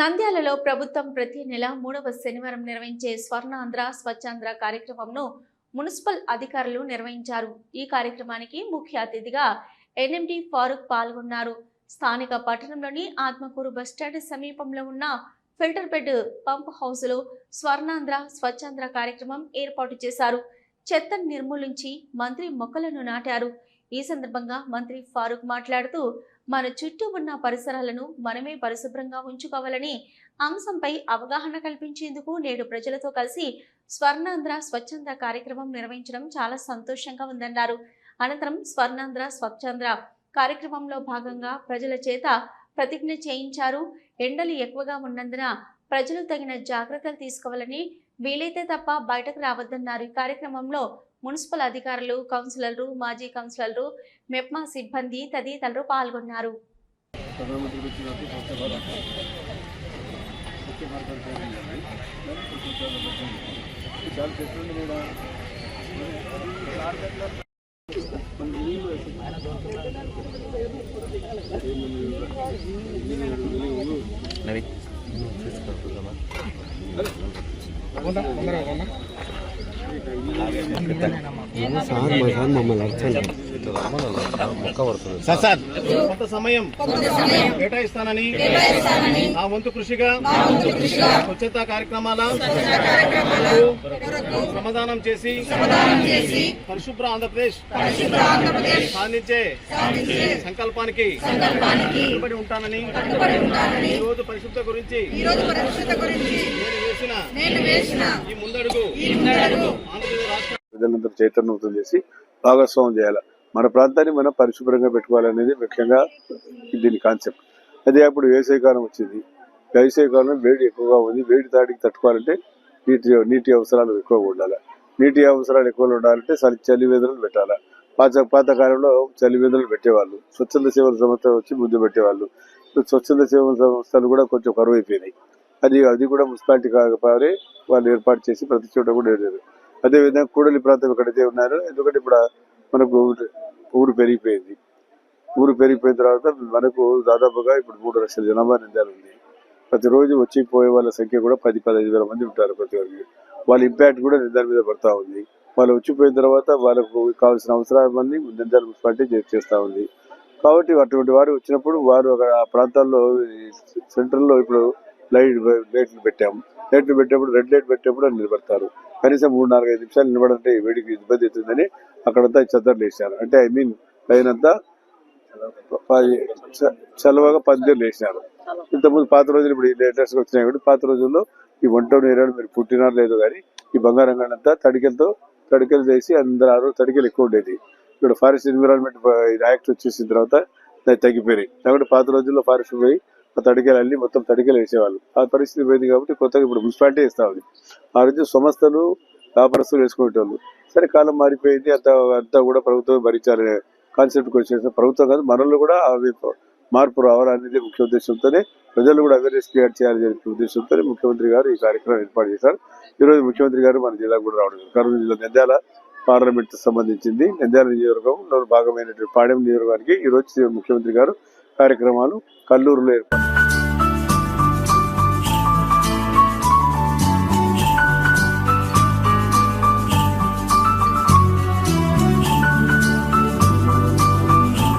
నంద్యాలలో ప్రభుత్వం ప్రతి నెల మూడవ శనివారం నిర్వహించే స్వర్ణాంధ్ర స్వచ్ఛాంధ్ర కార్యక్రమంను మున్సిపల్ అధికారులు నిర్వహించారు. ఈ కార్యక్రమానికి ముఖ్య అతిథిగా ఎన్ఎండి ఫారూక్ పాల్గొన్నారు. స్థానిక పట్టణంలోని ఆత్మకూరు బస్టాండ్ సమీపంలో ఉన్న ఫిల్టర్ బెడ్ పంప్ హౌస్లో స్వర్ణాంధ్ర స్వచ్ఛాంధ్ర కార్యక్రమం ఏర్పాటు చేశారు. చెత్తను నిర్మూలించి మంత్రి మొక్కలను నాటారు. ఈ సందర్భంగా మంత్రి ఫారూక్ మాట్లాడుతూ మన చుట్టూ ఉన్న పరిసరాలను మనమే పరిశుభ్రంగా ఉంచుకోవాలని అంశంపై అవగాహన కల్పించేందుకు నేడు ప్రజలతో కలిసి స్వర్ణాంధ్ర స్వచ్ఛంద కార్యక్రమం నిర్వహించడం చాలా సంతోషంగా ఉందన్నారు. అనంతరం స్వర్ణాంధ్ర స్వచ్ఛంద్ర కార్యక్రమంలో భాగంగా ప్రజల చేత ప్రతిజ్ఞ చేయించారు. ఎండలు ఎక్కువగా ఉన్నందున ప్రజలు తగిన జాగ్రత్తలు తీసుకోవాలని వీలైతే తప్ప బయటకు రావద్దన్నారు. ఈ కార్యక్రమంలో మున్సిపల్ అధికారులు కౌన్సిలర్లు మాజీ కౌన్సిలర్లు మెప్మా సిబ్బంది తదితరులు పాల్గొన్నారు. ప్రధానమంత్రి వచ్చినప్పుడు స్వచ్ఛ భారత్ స్వచ్ఛ భారత్ అని పేరు ఉందండి. మరి స్వచ్ఛ భారత్ పెట్టండి. చాలా చెట్లు ఉంది కూడా మన నీళ్ళు వేసి- ఏమి నీళ్ళు? నీళ్ళు, నీళ్ళు. సార్ మా సార్ మమ్మల్ని అర్చండి కొంత సమయం కేటాయిస్తానని నా వంతు కృషిగా స్వచ్ఛతా కార్యక్రమాల శ్రమదానం చేసి పరిశుభ్ర ఆంధ్రప్రదేశ్ సాధించే సంకల్పానికి కట్టుబడి ఉంటానని ఈ రోజు పరిశుభ్రత గురించి నేను వేసిన ఈ ముందడుగు ఆంధ్రప్రదేశ్ రాష్ట్ర ప్రజలందరూ చైతన్యవంతం చేసి భాగస్వామ్యం చేయాలి. మన ప్రాంతాన్ని మనం పరిశుభ్రంగా పెట్టుకోవాలనేది ముఖ్యంగా దీని కాన్సెప్ట్. అదే అప్పుడు వేసవికాలం వచ్చింది. వేసవికాలం వేడి ఎక్కువగా ఉంది. వేడి తాటికి తట్టుకోవాలంటే నీటి నీటి అవసరాలు ఎక్కువగా ఉండాలి. నీటి అవసరాలు ఎక్కువ ఉండాలంటే చలి చలి వేదనలు పెట్టాలి. పాత పాతకాలంలో చలి వేదనలు పెట్టేవాళ్ళు. స్వచ్ఛంద సేవల సంస్థ వచ్చి ముందు పెట్టేవాళ్ళు. స్వచ్ఛంద సేవల సంస్థలు కూడా కొంచెం కరువు అయిపోయినాయి అది అది కూడా మున్సిపాలిటీ కాకపోతే వాళ్ళు ఏర్పాటు చేసి ప్రతి చోట కూడా అదే అదేవిధంగా కూడలి ప్రాంతం ఎక్కడైతే ఉన్నారో ఎందుకంటే ఇప్పుడు మనకు ఊరు- పెరిగిపోయింది. ఊరు పెరిగిపోయిన తర్వాత మనకు దాదాపుగా ఇప్పుడు మూడు లక్షల జనాభా నిందాలు ఉంది. ప్రతిరోజు వచ్చి పోయే వాళ్ళ సంఖ్య కూడా పది పదహైదు వేల మంది ఉంటారు ప్రతి ఒక్కరికి వాళ్ళ ఇంపాక్ట్ కూడా నిందాల మీద పడతా ఉంది. వాళ్ళు వచ్చిపోయిన తర్వాత వాళ్ళకు కావాల్సిన అవసరాలన్నీ నిందాల మున్సిపాలిటీ చేస్తూ ఉంది. కాబట్టి అటువంటి వారు వచ్చినప్పుడు వారు ఒక ఆ ప్రాంతాల్లో సెంట్రల్లో ఇప్పుడు లైట్ లైట్లు పెట్టాము. లైట్లు పెట్టేప్పుడు రెడ్ లైట్ పెట్టేప్పుడు నిలబడతారు. కనీసం మూడు నాలుగు ఐదు నిమిషాలు నిలబడంటే వేడికి ఇబ్బంది అవుతుందని అక్కడంతా చెద్దర్లు వేసారు అంటే ఐ మీన్ పైనంతా ప- చ- చలవగా పందిర్లు వేసినారు ఇంతకుముందు పాత రోజులు ఇప్పుడు లేటెస్ట్ వచ్చినాయి కాబట్టి పాత రోజుల్లో ఈ వంట ఏరియాలో మీరు పుట్టినారు లేదు కానీ ఈ బంగారం అంతా తడికెలతో తడికెలు చేసి అందరూ ఆరు తడికెలు ఎక్కువ ఉండేది. ఇక్కడ ఫారెస్ట్ ఎన్విరాన్మెంట్ యాక్ట్ వచ్చేసిన తర్వాత అది తగ్గిపోయినాయి. కాబట్టి పాత రోజుల్లో ఫారెస్ట్ పోయి తడికెలు అల్లి మొత్తం తడికెలు వేసేవాళ్ళు. ఆ పరిస్థితి పోయింది కాబట్టి కొత్తగా ఇప్పుడు మున్సిపాలిటీ ఇస్తా ఉంది. ఆ రోజు సంస్థలు వ్యాపారస్తులు వేసుకునేటోళ్ళు. సరే కాలం మారిపోయింది అంత అంతా కూడా ప్రభుత్వం భరించాలనే కాన్సెప్ట్కి వచ్చేసిన ప్రభుత్వం కాదు మనల్ని కూడా అవి మార్పు రావాలనేది ముఖ్య ఉద్దేశంతోనే ప్రజలు కూడా అవేర్నెస్ క్రియేట్ చేయాలని చెప్పే ఉద్దేశంతోనే ముఖ్యమంత్రి గారు ఈ కార్యక్రమం ఏర్పాటు చేశారు. ఈ రోజు ముఖ్యమంత్రి గారు మన జిల్లాకు కూడా రావడం కర్నూలు జిల్లా నంద్యాల పార్లమెంట్ సంబంధించింది. నంద్యాల నియోజకవర్గంలో భాగమైనటువంటి పాడెం నియోజకవర్గానికి ఈ రోజు ముఖ్యమంత్రి గారు కార్యక్రమాలు కల్లూరులో ఏర్పాటు